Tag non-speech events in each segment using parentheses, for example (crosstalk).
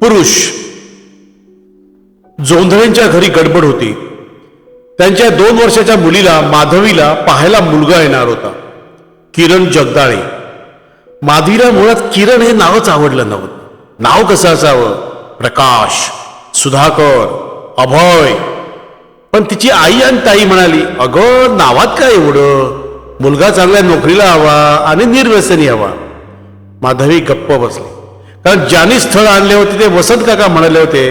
पुरुष जोंधळेंच्या घरी गडबड होती. त्यांच्या दोन वर्षाच्या मुलीला माधवीला पाहायला मुलगा येणार होता किरण जगदाळे. माधवीला मुळात किरण हे नावच आवडलं नव्हतं. नाव कसं असावं? प्रकाश सुधाकर अभय. पण तिची आई आणि ताई म्हणाली अगं नावात काय एवढं? मुलगा चांगल्या नोकरीला हवा आणि निर्व्यसनी हवा. माधवी गप्प बसली. कारण ज्यांनी स्थळ आणले होते ते वसंत काका म्हणाले होते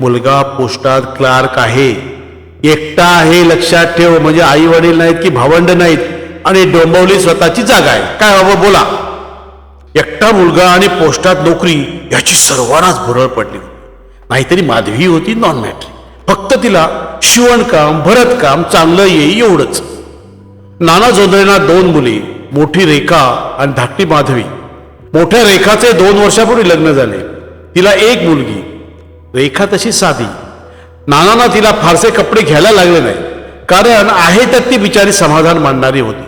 मुलगा पोस्टात क्लार्क आहे. एकटा आहे लक्षात ठेव. म्हणजे आई वडील नाहीत की भावंड नाहीत. आणि डोंबवली स्वतःची जागा आहे. काय हवं बोला. एकटा मुलगा आणि पोस्टात नोकरी याची सर्वांनाच भुरळ पडली नाहीतरी माधवी होती नॉन मॅट्रिक फक्त तिला शिवणकाम भरतकाम चांगलं येई एवढंच. नाना जोंधळेंना दोन मुली मोठी रेखा आणि धाकटी माधवी. मोठ्या रेखाचे दोन वर्षापूर्वी लग्न झाले. तिला एक मुलगी. रेखा तशी साधी. नानांना तिला फारसे कपडे घ्यायला लागले नाही. कारण आहे त्यात ती बिचारी समाधान मानणारी होती.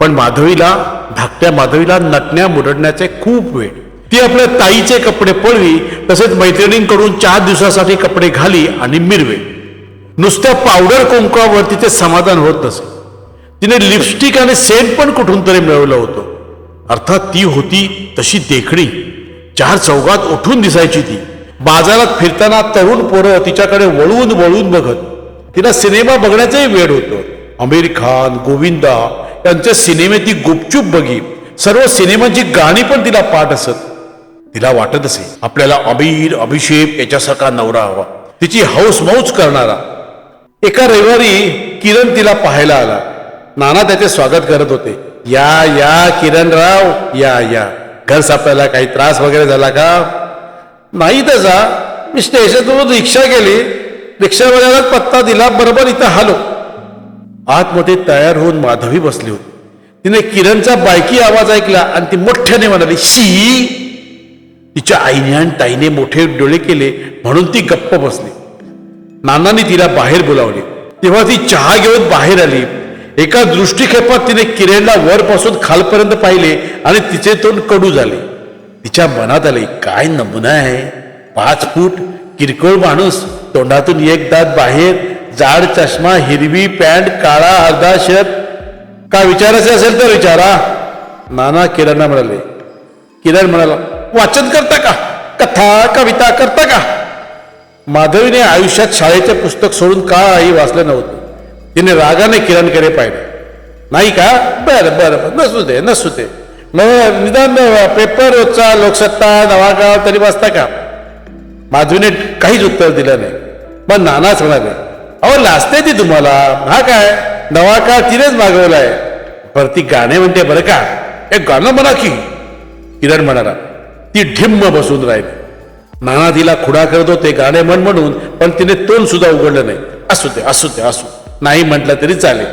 पण माधवीला धाकट्या माधवीला नटण्या मुरडण्याचे खूप वेळ ती आपल्या ताईचे कपडे पळवी तसेच मैत्रिणींकडून चार दिवसासाठी कपडे घाली आणि मिरवे. नुसत्या पावडर कुंकावर तिचे समाधान होत नसे. तिने लिपस्टिक आणि सेंट पण कुठून तरी मिळवलं होतं. अर्थात ती होती तशी देखणी. चार चौघात उठून दिसायची ती. बाजारात फिरताना तरुण पोरं तिच्याकडे वळून वळून बघत. तिला सिनेमा बघण्याचंही वेळ होतं. आमिर खान गोविंदा यांचे सिनेमे ती गुपचूप बघी. सर्व सिनेमांची गाणी पण तिला पाठ असत. तिला वाटत असे आपल्याला अबीर अभिषेक याच्यासारखा नवरा हवा. तिची हौस मौज करणारा. एका रविवारी किरण तिला पाहायला आला. नाना त्याचे स्वागत करत होते. या या किरणराव या या. घर सापडायला काही त्रास वगैरे झाला का? नाही तसा मी स्टेशनवरून रिक्षा केली. रिक्षावाल्याला पत्ता दिला बरोबर इथं हालो आतमध्ये तयार होऊन माधवी बसली होती. तिने किरणचा बायकी आवाज ऐकला आणि ती मोठ्याने म्हणाली शी तिच्या आईने आणि ताईने मोठे डोळे केले म्हणून ती गप्प बसली. नानांनी तिला बाहेर बोलावली. तेव्हा ती चहा घेऊन बाहेर आली. एका दृष्टिक्षेपात तिने किरणला वरपासून खालपर्यंत पाहिले आणि तिचे तोंड कडू झाले. तिच्या मनात आले काय नमुना आहे? पाच फूट किरकोळ माणूस तोंडातून एक दात बाहेर जाड चष्मा हिरवी पॅन्ट काळा अर्धा शर्ट. का विचारायचे असेल तर विचारा. नाना किरणला म्हणाले. किरण म्हणाला वाचन करता का? कथा कविता करता का? माधवीने आयुष्यात शाळेचे पुस्तक सोडून का आई वाचलं नव्हतं? तिने रागाने किरणकडे पाहिलं नाही का बरं बरं बरं नसू दे नसू दे मग निदान पेपर रोजचा लोकसत्ता नवागाव तरी वाचता का माधवीने काहीच उत्तर दिलं नाही मग नानाच म्हणाले अहो लाजते ती तुम्हाला हा काय नवा काळ तिनेच मागवलाय बरं ती गाणे म्हणते बरं का एक गाणं म्हणा की किरण म्हणाला ती ढिम्म बसून राहिली नाना तिला खुडा करत होते गाणे म्हण म्हणून पण तिने तोंड सुद्धा उघडलं नाही असू दे असू दे असू नाही म्हटलं तरी चालेल.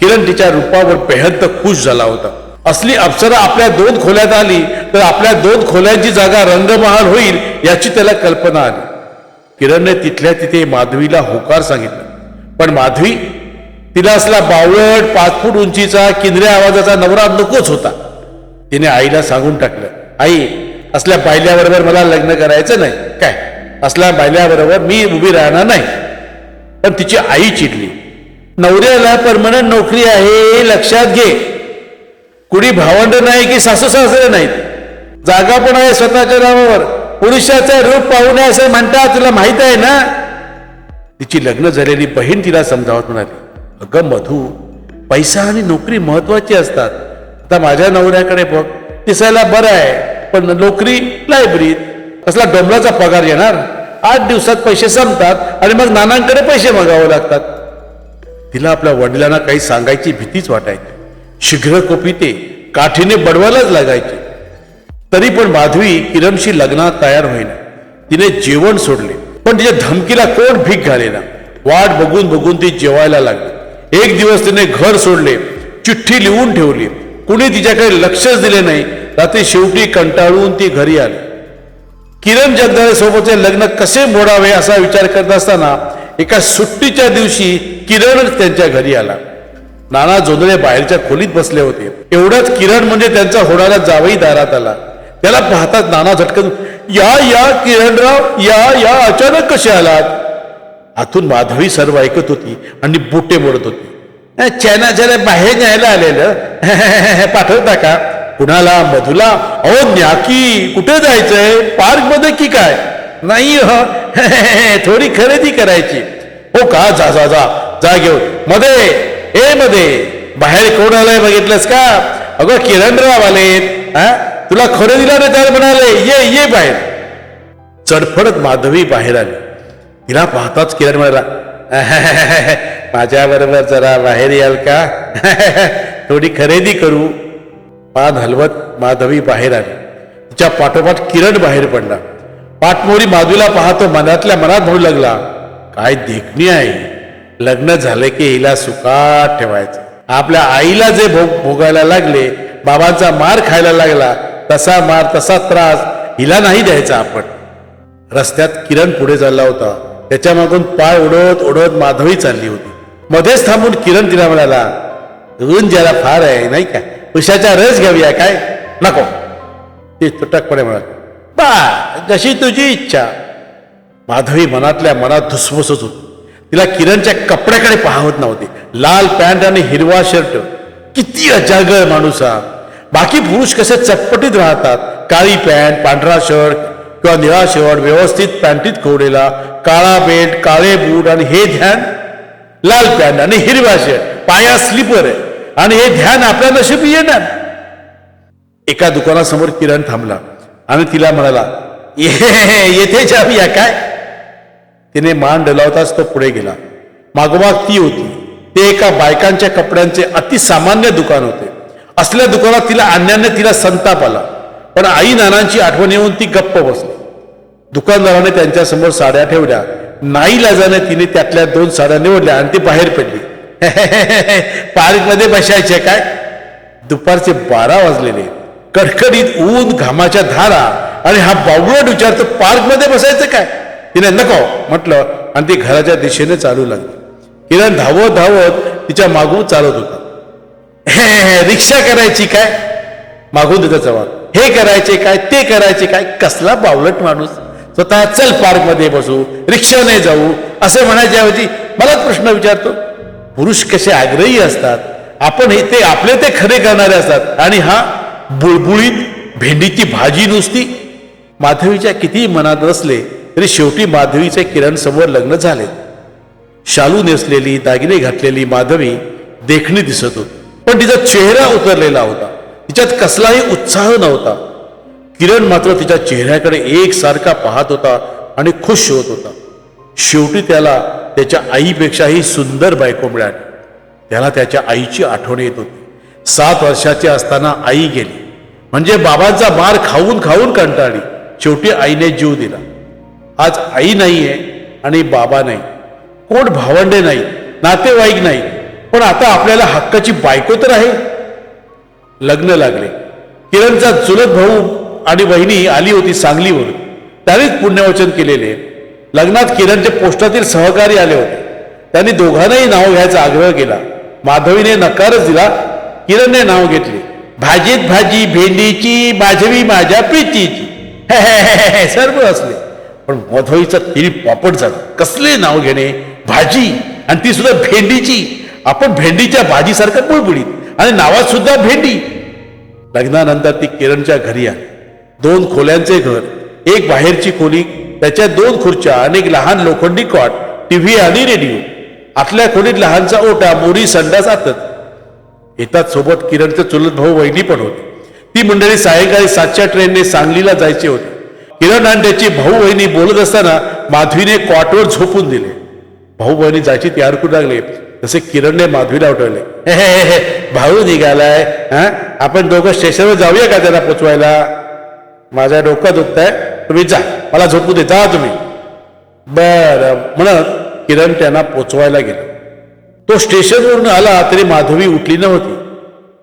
किरण तिच्या रूपावर बेहद्द खुश झाला होता. असली अप्सरा आपल्या दोन खोल्यात आली तर आपल्या दोन खोल्यांची जागा रंगमहाल होईल याची त्याला कल्पना आली. किरणने तिथल्या तिथे माधवीला होकार सांगितला. पण माधवी तिला असला बावळट पाच फूट उंचीचा किंद्र्या आवाजाचा नवरा नकोच होता. तिने आईला सांगून टाकलं आई असल्या बायल्याबरोबर मला लग्न करायचं नाही. काय? असल्या बायल्याबरोबर मी उभी राहणार नाही. पण तिची आई चिडली. नवऱ्याला परमनंट नोकरी आहे हे लक्षात घे. कुणी भावंड नाही की सासू सासरे नाहीत. जागा पण आहे स्वतःच्या नावावर. पुरुषाचं रूप पाहू नये असं म्हणतात तुला माहीत आहे ना? तिची लग्न झालेली बहीण तिला समजावत म्हणाली अगं मधू पैसा आणि नोकरी महत्वाची असतात. आता माझ्या नवऱ्याकडे बघ दिसायला बरं आहे पण नोकरी लायब्ररीत कसला डोंबलाचा पगार येणार? आठ दिवसात पैसे संपतात आणि मग नानांकडे पैसे मागावे लागतात. तिला आपल्या वडिलांना काही सांगायची भीतीच वाटायची. शीघ्र कोपी ते काठीने बडवायलाच लागायचे. तरी पण माधवी किरणशी लग्नात तयार होईना. तिने जेवण सोडले. पण तिच्या धमकीला कोण भीक घालेना? वाट बघून बघून ती जेवायला लागली. एक दिवस तिने घर सोडले चिठ्ठी लिहून ठेवली. कुणी तिच्याकडे लक्षच दिले नाही. रात्री शेवटी कंटाळून ती घरी आली. किरण जगदाळे सोबतचे लग्न कसे मोडावे असा विचार करत असताना एका सुट्टीच्या दिवशी किरणच त्यांच्या घरी आला. नाना जोंधळे बाहेरच्या खोलीत बसले होते. एवढाच किरण म्हणजे त्यांचा होणारा जावई दारात आला. त्याला पाहताच नाना झटकन या या किरणराव या या अचानक कसे आलात? आतून माधवी सर्व ऐकत होती आणि बुटे मोडत होती. चॅना चॅना बाहेर न्यायला आलेलं. (laughs) पाठवता का कुणाला? मधुला? अहो न्याकी कुठे जायचंय? पार्कमध्ये की काय? नाही हो. (laughs) थोडी खरेदी करायची. हो का? जा जा जा. जा घेऊ मध्ये. ए मध्ये. बाहेर कोण आलंय बघितलंस का? अगं किरणराव आलेत हा तुला खरेदीला नाही त्याला म्हणाले ये ये बाहेर. चडफडत माधवी बाहेर आली. तिला पाहताच किरण म्हणाला माझ्याबरोबर जरा बाहेर याल का? (laughs) थोडी खरेदी करू. पान हलवत माधवी बाहेर आली. तिच्या पाठोपाठ किरण बाहेर पडला. पाठमोरी माधवीला पाहतो मनातल्या मनात म्हणू लागला काय देखणी आहे लग्न झाले की हिला सुखात ठेवायचं. आपल्या आईला जे भोग भोगायला लागले बाबांचा मार खायला लागला तसा मार तसा त्रास हिला नाही द्यायचा आपण. रस्त्यात किरण पुढे चालला होता. त्याच्या मागून पाय उडवत उडवत माधवी चालली होती. मध्येच थांबून किरण तिला म्हणाला ऊन ज्याला फार आहे नाही का? उशाचा रस घ्यावी काय? नको. ती तुटकपणे म्हणाली बा जशी तुझी इच्छा. माधवी मनातल्या मनात धुसफुसत होती. तिला किरणच्या कपड्याकडे पाहत नव्हते. लाल पॅन्ट आणि हिरवा शर्ट. किती अजागर माणूस हा. बाकी पुरुष कसे चटपटीत राहतात. काळी पॅन्ट पांढरा शर्ट किंवा निळा शर्ट व्यवस्थित पॅन्टीत खोडेला काळा बेल्ट काळे बूट आणि हे ध्यान? लाल पॅन्ट आणि हिरवा शर्ट. पाया स्लीपर आहे. आणि हे ध्यान आपल्या नशिबी येणार. एका दुकानासमोर किरण थांबला. आणि तिला म्हणाला "ये- येथे जाऊया काय? तिने मान डलावताच तो पुढे गेला. मागोमाग ती होती. ते एका बायकांच्या कपड्यांचे अतिसामान्य दुकान होते. असल्या दुकानात तिला आणण्याने तिला संताप आला. पण आई नानांची आठवण येऊन ती गप्प बसली. दुकानदाराने त्यांच्यासमोर साड्या ठेवल्या. नाही लाजाने तिने त्यातल्या दोन साड्या निवडल्या आणि ती बाहेर पडली. (laughs) पार्कमध्ये बसायचे काय? दुपारचे बारा वाजलेले. कडकडीत ऊन घामाच्या धारा आणि हा बावळट विचारतो पार्कमध्ये बसायचं काय? तिने नको म्हटलं आणि ती घराच्या दिशेने चालू लागली. किरण धावत धावत तिच्या मागून चालत होता. रिक्षा करायची काय? मागून तिचा जवाब हे करायचे काय ते करायचे काय कसला बावलट माणूस. स्वतः चल पार्कमध्ये बसू रिक्षाने जाऊ असे म्हणायच्याऐवजी मलाच प्रश्न विचारतो. पुरुष कसे आग्रही असतात. आपण हे ते आपले ते खरे करणारे असतात. आणि हा बुळबुळीत भेंडीची भाजी नुसती. माधवीच्या किती मनात असले तरी शेवटी माधवीचे किरण समोर लग्न झाले. शालू नेसलेली दागिने घातलेली माधवी देखणी दिसत होती. पण तिचा चेहरा उतरलेला होता. तिच्यात कसलाही उत्साह नव्हता. किरण मात्र तिच्या चेहऱ्याकडे एकसारखा पाहत होता आणि खुश होत होता. शेवटी त्याला त्याच्या आईपेक्षाही सुंदर बायको मिळाली. त्याला त्याच्या आईची आठवण येत होती. सात वर्षाची असताना आई गेली. म्हणजे बाबांचा मार खाऊन खाऊन कंटाळली. शेवटी आईने जीव दिला. आज आई नाही आहे आणि बाबा नाही. कोण भावंडे नाही नातेवाईक नाही. पण आता आपल्याला हक्काची बायको तर आहे. लग्न लागले. किरणचा चुलत भाऊ आणि बहिणी आली होती सांगलीवरून. त्यानेच पुण्यवचन केलेले. लग्नात किरणचे पोस्टातील सहकारी आले होते. त्यांनी दोघांनाही नाव घ्यायचा आग्रह केला. माधवीने नकारच दिला. किरणने नाव घेतले. भाजीत भाजी भेंडीची माझवी माझ्या प्रीतीची. सर्व असले. पण मधवीचा तिरी पापड झाला. कसले नाव घेणे? भाजी. आणि ती सुद्धा भेंडीची. आपण भेंडीच्या भाजीसारखं बुळबुळीत. आणि नावात सुद्धा भेंडी. लग्नानंतर ती किरणच्या घरी आली. दोन खोल्यांचे घर. एक बाहेरची खोली. त्याच्या दोन खुर्च्या आणि एक लहान लोखंडी कॉट टीव्ही आणि रेडिओ. आतल्या खोलीत लहानचा ओटा मोरी संडास आतच येतात सोबत किरणचे चुलत भाऊ वहिनी पण होते. ती मंडळी सायंकाळी सातच्या ट्रेनने सांगलीला जायचे होते. किरण आणि त्याची भाऊ बहिणी बोलत असताना माधवीने कॉटवर झोपून दिले. भाऊ बहिणी जायची तयार करू लागले. तसे किरणने माधवीला उठवले "हे, हे, हे, भाऊ निघालाय. हा? आपण दोघं स्टेशनवर जाऊया का त्याला पोचवायला? माझ्या डोकं दुखत आहे तुम्ही जा. मला झोपू दे. जा तुम्ही. बर. म्हणत किरण त्यांना पोचवायला गेला. तो स्टेशनवरून आला तरी माधवी उठली नव्हती.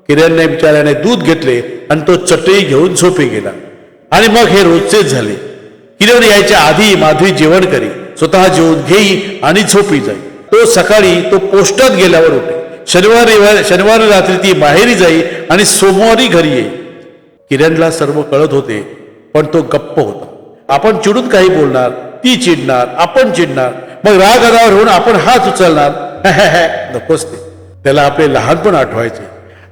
किरणने बिचाऱ्याने दूध घेतले आणि तो चटई घेऊन झोपी गेला. आणि मग हे रोजचेच झाले. किरण यायच्या आधी माधवी जेवण करी स्वतः जेवून घेई आणि झोपी जाई. तो सकाळी तो पोस्टात गेल्यावर उठे. शनिवार शनिवार रात्री ती माहेरी जाई आणि सोमवारी घरी येई. किरणला सर्व कळत होते पण तो गप्प होता. आपण चिडून काही बोलणार ती चिडणार आपण चिडणार मग राग आगावर होऊन आपण हात उचलणार. (laughs) नकोच ते. त्याला आपले लहानपण आठवायचे.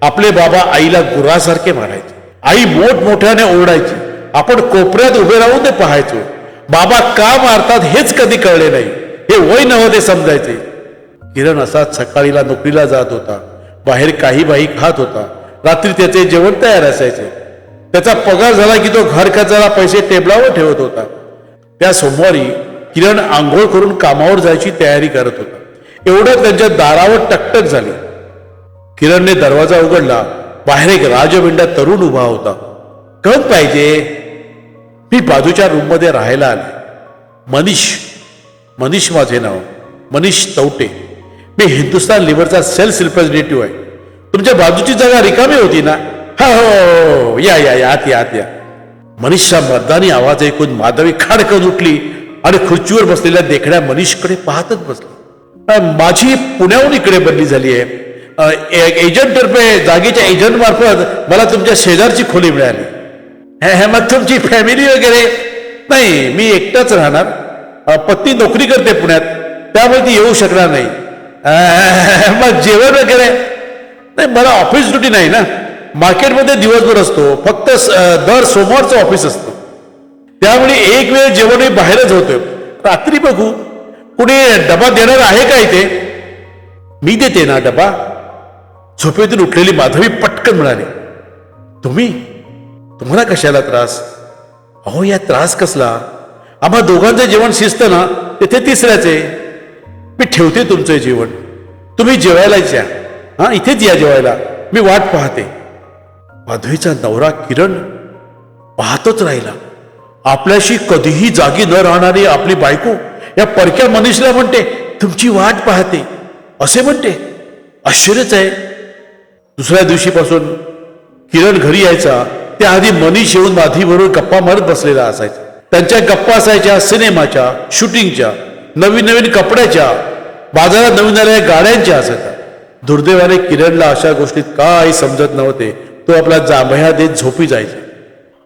आपले बाबा आईला गुरासारखे मारायचे. आई मोठमोठ्याने ओरडायची. आपण कोपऱ्यात उभे राहून ते पाहायचो. बाबा का मारतात हेच कधी कळले नाही. हे वय नव्हते समजायचे. किरण असाच सकाळीला नोकरीला जात होता. बाहेर काही बाई खात होता. रात्री त्याचे जेवण तयार असायचे. त्याचा पगार झाला की तो घर खर्चाला पैसे टेबलावर ठेवत होता. त्या सोमवारी किरण आंघोळ करून कामावर जायची तयारी करत होता. एवढं त्यांच्या दारावर टकटक झाली. किरणने दरवाजा उघडला. बाहेर एक राजविंडा तरुण उभा होता. कम पाहिजे. मी बाजूच्या रूममध्ये राहायला आले. मनीष मनीष माझे नाव मनीष तवटे. मी हिंदुस्तान लिव्हरचा सेल्स रिप्रेझेंटेटिव्ह आहे. तुमच्या बाजूची जागा रिकामी होती ना? हो हो हो या या या आत या आत या. मनीषचा मर्दानी आवाज ऐकून माधवी खाडकन उठली आणि खुर्चीवर बसलेल्या देखण्या मनीषकडे पाहतच बसली. माझी पुण्याहून इकडे बदली झाली आहे. ए- एजंटतर्फे जागेच्या एजंट मार्फत मला तुमच्या शेजारची खोली मिळाली. हे हे, मग तुमची फॅमिली वगैरे? नाही मी एकटाच राहणार. पत्नी नोकरी करते पुण्यात. त्यामुळे ती येऊ शकणार नाही. (laughs) मग जेवण वगैरे? नाही मला ऑफिस ड्युटी नाही ना. मार्केटमध्ये दिवसभर असतो. फक्त स- दर सोमवारचं ऑफिस असतं. त्यामुळे एक वेळ जेवण मी बाहेरच होतं. रात्री बघू. कुणी डबा देणार आहे का इथे? मी देते ना डबा. झोपेतून उठलेली माधवी पटकन म्हणाली तुम्ही तुम्हाला कशाला त्रास? अहो या त्रास कसला? आम्हा दोघांचं जेवण शिस्त ना तिथे तिसऱ्याचे. मी ठेवते तुमचं जेवण. तुम्ही जेवायलाच या हा इथेच या जेवायला. मी वाट पाहते. माधवीचा नवरा किरण पाहतच राहिला. आपल्याशी कधीही जागी न राहणारी आपली बायको या परक्या मनीषला म्हणते तुमची वाट पाहते. असे म्हणते. आश्चर्यच आहे. दुसऱ्या दिवशीपासून किरण घरी यायचा. त्याआधी मनीष येऊन माधीबरोबर गप्पा मारत बसलेला असायचा. त्यांच्या गप्पा असायच्या सिनेमाच्या शूटिंगच्या नवीन नवीन कपड्याच्या बाजारात नवीन आलेल्या गाड्यांच्या असायच्या दुर्दैवाने किरणला अशा गोष्टीत काही समजत नव्हते. तो आपला जांभया देत झोपी जायचा.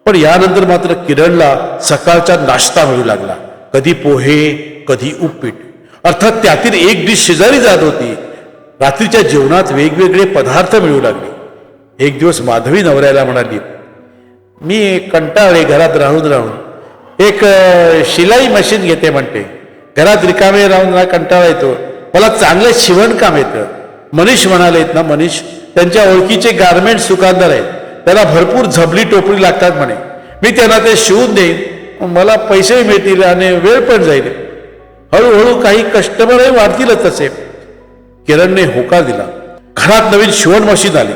पण यानंतर मात्र किरणला सकाळचा नाश्ता मिळू लागला. कधी पोहे कधी उपीट. अर्थात त्यातील एक डिश शेजारी जात होती. रात्रीच्या जेवणात वेगवेगळे पदार्थ मिळू लागले. एक दिवस माधवी नवऱ्याला म्हणाली मी कंटाळले घरात राहून राहून. एक शिलाई मशीन घेते म्हणते. घरात रिकामे राहून ना कंटाळा येतो. मला चांगलं शिवणकाम येतं. मनीष म्हणालेत ना मनीष त्यांच्या ओळखीचे गारमेंट्स दुकानदार आहेत. त्याला भरपूर झबली टोपली लागतात म्हणे. मी त्यांना ते शिवून देईन. मला पैसेही मिळतील आणि वेळ पण जाईल. हळूहळू काही कस्टमरही वाढतीलच तसे. किरणने होकार दिला. घरात नवीन शिवण मशीन आली.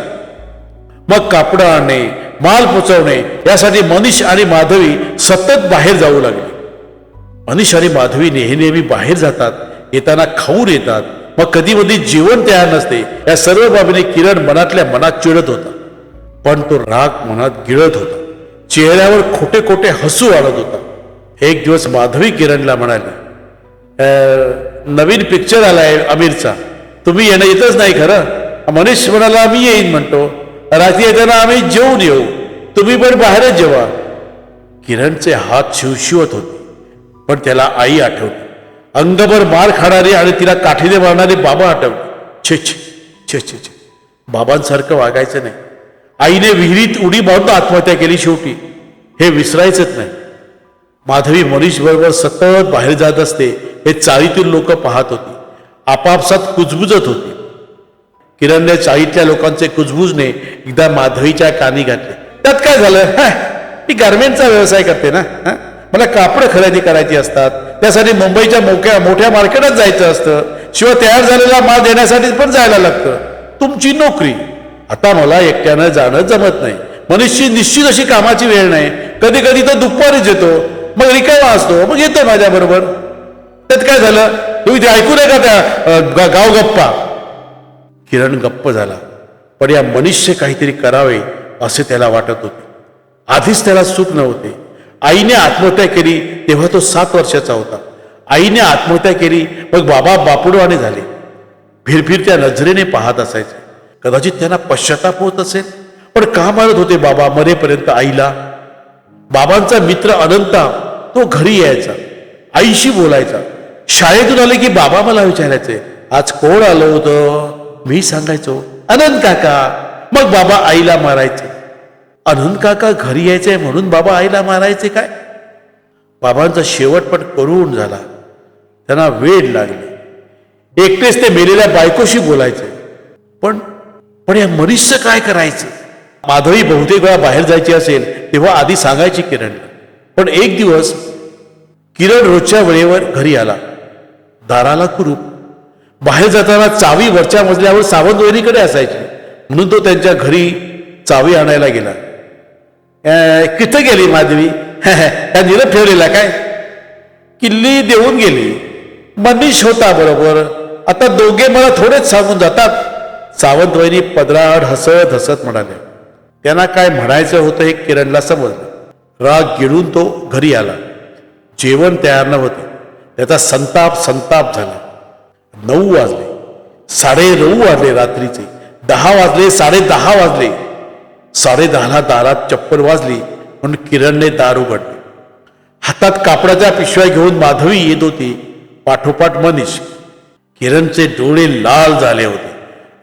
मग कापडं आणणे माल पोचवणे यासाठी मनीष आणि माधवी सतत बाहेर जाऊ लागले. मनीष आणि माधवी नेहमी नेहमी बाहेर जातात येताना खाऊन येतात. मग कधी मधी जेवण तयार नसते या सर्व बाबीने किरण मनातल्या मनात चिडत होता. पण तो राग मनात गिळत होता. चेहऱ्यावर खोटे खोटे हसू आणत होता. एक दिवस माधवी किरणला म्हणाली नवीन पिक्चर आलाय आमिरचा तुम्ही येणं येतच नाही खरं. मनीष म्हणाला मी येईन म्हणतो. रात्री येताना आम्ही जेवून येऊ. तुम्ही पण बाहेरच जेवा. किरणचे हात शिवशिवत होते. पण त्याला आई आठवली अंगभर मार खाणारी आणि तिला काठीने मारणारे बाबा आठवले छे छे छे छे छे. बाबांसारखं वागायचं नाही. आईने विहिरीत उडी मारून आत्महत्या केली शेवटी. हे विसरायचंच नाही. माधवी मनीष बरोबर सतत बाहेर जात असते हे चाळीतील लोक पाहत होती. आपापसात कुजबुजत होती. हिरण्य चाळीतल्या लोकांचे कुजबुजने एकदा माधवीच्या कानी घातले. त्यात काय झालं? मी गारमेंटचा व्यवसाय करते ना मला कापड खरेदी करायची असतात. त्यासाठी मुंबईच्या मोठ्या मोठ्या मार्केटात जायचं असतं. शिवाय तयार झालेला माल देण्यासाठी पण जायला लागतं. तुमची नोकरी. आता मला एकट्यानं जाणं जमत नाही. मनुष्य निश्चित अशी कामाची वेळ नाही. कधी कधी तर दुपारीच येतो. मग रिकामा असतो. मग येतो माझ्या बरोबर त्यात काय झालं? तुम्ही ते ऐकू नये का त्या गाव गप्पा किरण गप्प झाला. पण या मनुष्य काहीतरी करावे असे त्याला वाटत होते. आधीच त्याला सुख नव्हते. आईने आत्महत्या केली तेव्हा तो सात वर्षाचा होता. आईने आत्महत्या केली मग बाबा बापुडवाने झाले. फिरफिरत्या नजरेने पाहत असायचे. कदाचित त्यांना पश्चाताप होत असेल. पण का मारत होते बाबा मरेपर्यंत आईला? बाबांचा मित्र अनंता तो घरी यायचा. आईशी बोलायचा. शाळेतून आले की बाबा मला विचारायचे आज कोण आलं होतं? मी सांगायचो अनंत काका मग बाबा आईला मारायचे. अनंत काका घरी यायचे म्हणून बाबा आईला मारायचे काय? बाबांचा शेवटपट करून झाला. त्यांना वेळ लागले. एकटेच ते मेलेल्या बायकोशी बोलायचे. पण पण या मनुष्य काय करायचं? माधवी बहुतेक वेळा बाहेर जायची असेल तेव्हा आधी सांगायची किरणला पण एक दिवस किरण रोजच्या वेळेवर घरी आला. दाराला कुरूप बाहेर जाताना चावी वरच्या मजल्यावर सावंत असायची. म्हणून तो त्यांच्या घरी चावी आणायला गेला. किथं गेली माधवी? (laughs) त्या निरप ठेवलेला काय? किल्ली देऊन गेली. मनीष होता बरोबर. आता दोघे मला थोडेच सांगून जातात. सावंतवाईनी पदराड हसत हसत म्हणाले. त्यांना काय म्हणायचं होतं हे किरणला समजलं. राग गिळून तो घरी आला. जेवण तयार नव्हते. त्याचा संताप संताप झाला. नऊ वाजले. साडे नऊ वाजले रात्रीचे. दहा वाजले साडे दहा वाजले. साडे दहाला दारात चप्पल वाजली म्हणून किरणने दार उघडले. हातात कापडाच्या पिशव्या घेऊन माधवी येत होती. पाठोपाठ मनीष. किरणचे डोळे लाल झाले होते.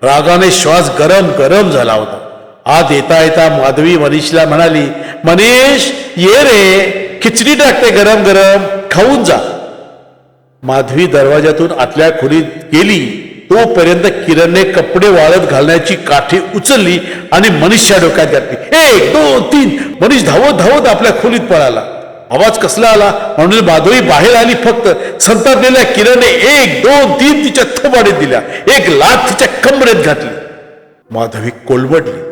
रागाने श्वास गरम गरम झाला होता. आज येता येता माधवी मनीषला म्हणाली मनीष ये रे. खिचडी टाकते गरम गरम. खाऊन जा. माधवी दरवाजातून आतल्या खोलीत गेली. तोपर्यंत किरणने कपडे वाळत घालण्याची काठी उचलली आणि मनीषच्या डोक्यात घातली. एक दोन तीन. मनीष धावत धावत आपल्या खोलीत पळाला. आवाज कसला आला? म्हणून माधवी बाहेर आली फक्त. संतापलेल्या किरणने एक दोन तीन तिच्या थोबाडीत दिल्या. एक लाथ तिच्या कमरेत घातली. माधवी कोलबडली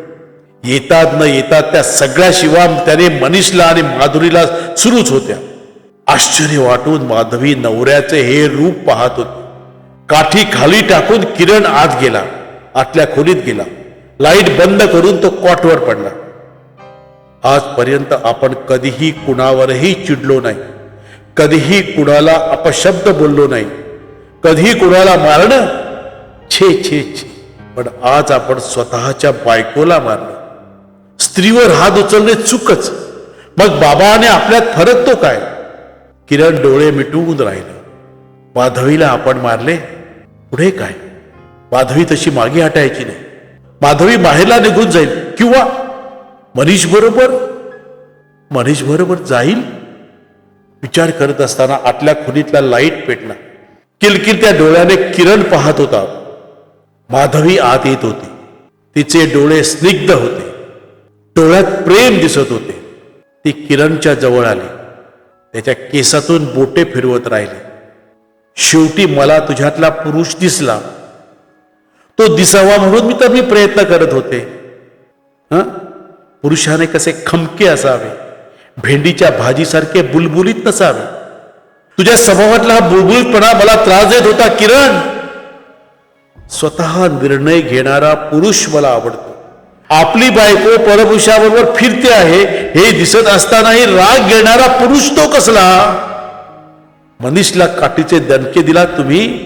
येतात न येतात त्या सगळ्या शिवा त्याने मनीषला आणि माधुरीला सुरूच होत्या. आश्चर्य वाटून माधवी नवऱ्याचे हे रूप पाहत होती. काठी खाली टाकून किरण आत गेला. आतल्या खोलीत गेला. लाइट बंद करून तो कॉटवर पडला. आजपर्यंत आपण कधीही कुणावरही चिडलो नाही. कधीही कुणाला अपशब्द बोललो नाही. कधीही कुणाला मारणं? छे छे छे. पण आज आपण स्वतःच्या बायकोला मारलं. स्त्रीवर हात उचलणे चुकच. मग बाबाने आपल्यात फरक तो काय? किरण डोळे मिटवून राहिलं. माधवीला आपण मारले पुढे काय? माधवी तशी मागे हटायची नाही. माधवी बाहेरला निघून जाईल किंवा मनीष बरोबर? मनीष बरोबर जाईल? विचार करत असताना आतल्या खुनीतला लाइट पेटला. किलकिल त्या डोळ्याने किरण पाहत होता. माधवी आत येत होती. तिचे डोळे स्निग्ध होते. डोळ्यात प्रेम दिसत होते. ती किरणच्या जवळ आली. त्याच्या केसातून बोटे फिरवत राहिले. शेवटी मला तुझ्यातला पुरुष दिसला. तो दिसावा म्हणून मी तर मी प्रयत्न करत होते. हं? पुरुषाने कसे खमके असावे. भेंडीच्या भाजीसारखे बुलबुलीत नसावे. तुझ्या स्वभावातला हा बुलबुलीतपणा मला त्रास देत होता किरण. स्वतः निर्णय घेणारा पुरुष मला आवडतो. आपली बायको परपुरुषाबरोबर फिरते आहे हे दिसत असतानाही राग घेणारा पुरुष तो कसला? मनीषला काठीचे दणके दिला तुम्ही?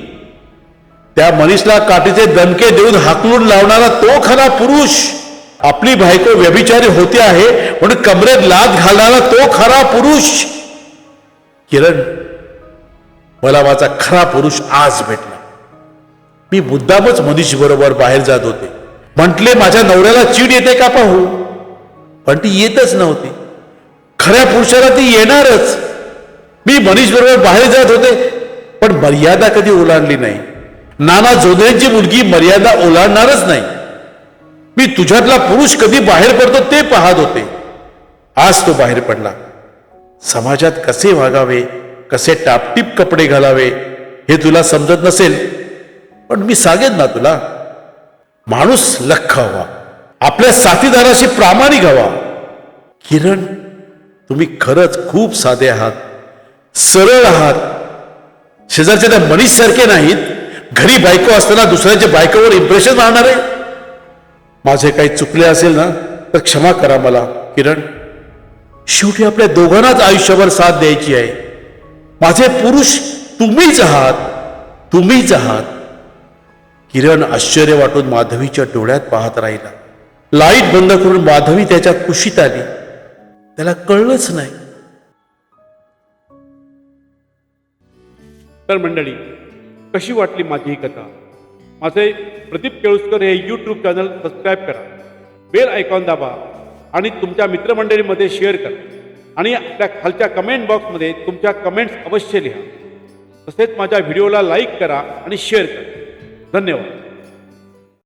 त्या मनीषला काठीचे दणके देऊन हाकलून लावणारा तो खरा पुरुष? आपली बायको व्यभिचारी होते आहे म्हणून कमरेत लाद घालणारा तो खरा पुरुष? किरण मला माझा खरा पुरुष आज भेटला. मी मुद्दामच मनीष बरोबर बाहेर जात होते. म्हटले माझ्या नवऱ्याला चीड येते का पाहू? पण ती येतच नव्हती. खऱ्या पुरुषाला ती येणारच. मी मनीष बरोबर बाहेर जात होते पण मर्यादा कधी ओलांडली नाही. नाना जोधळेंची मुलगी मर्यादा ओलांडणारच नाही. मी तुझ्यातला पुरुष कधी बाहेर पडतो ते पाहत होते. आज तो बाहेर पडला. समाजात कसे वागावे कसे टापटीप कपडे घालावे हे तुला समजत नसेल पण मी सांगेन ना तुला. माणूस लख हवा. आपल्या साथीदाराशी प्रामाणिक हवा. किरण तुम्ही खरंच खूप साधे आहात. सरळ आहात. शेजारच्या त्या मनीष सारखे नाहीत. घरी बायको असताना दुसऱ्याच्या बायकोवर इम्प्रेशन राहणार आहे माझे काही चुकले असेल ना तर क्षमा करा मला किरण. शेवटी आपल्या दोघांनाच आयुष्यभर साथ द्यायची आहे. माझे पुरुष तुम्हीच आहात. तुम्हीच आहात. किरण आश्चर्य वाटून माधवीच्या डोळ्यात पाहत राहिला. लाइट बंद करून माधवी त्याच्या कुशीत आली. त्याला कळलंच नाही. तर मंडळी कशी वाटली माझी ही कथा? माझे प्रदीप केळुसकर हे यूट्यूब चॅनल सबस्क्राईब करा. बेल आयकॉन दाबा आणि तुमच्या मित्रमंडळीमध्ये शेअर करा. आणि आपल्या खालच्या कमेंट बॉक्समध्ये तुमच्या कमेंट्स अवश्य लिहा. तसेच माझ्या व्हिडिओला लाईक करा आणि शेअर करा. धन्यवाद.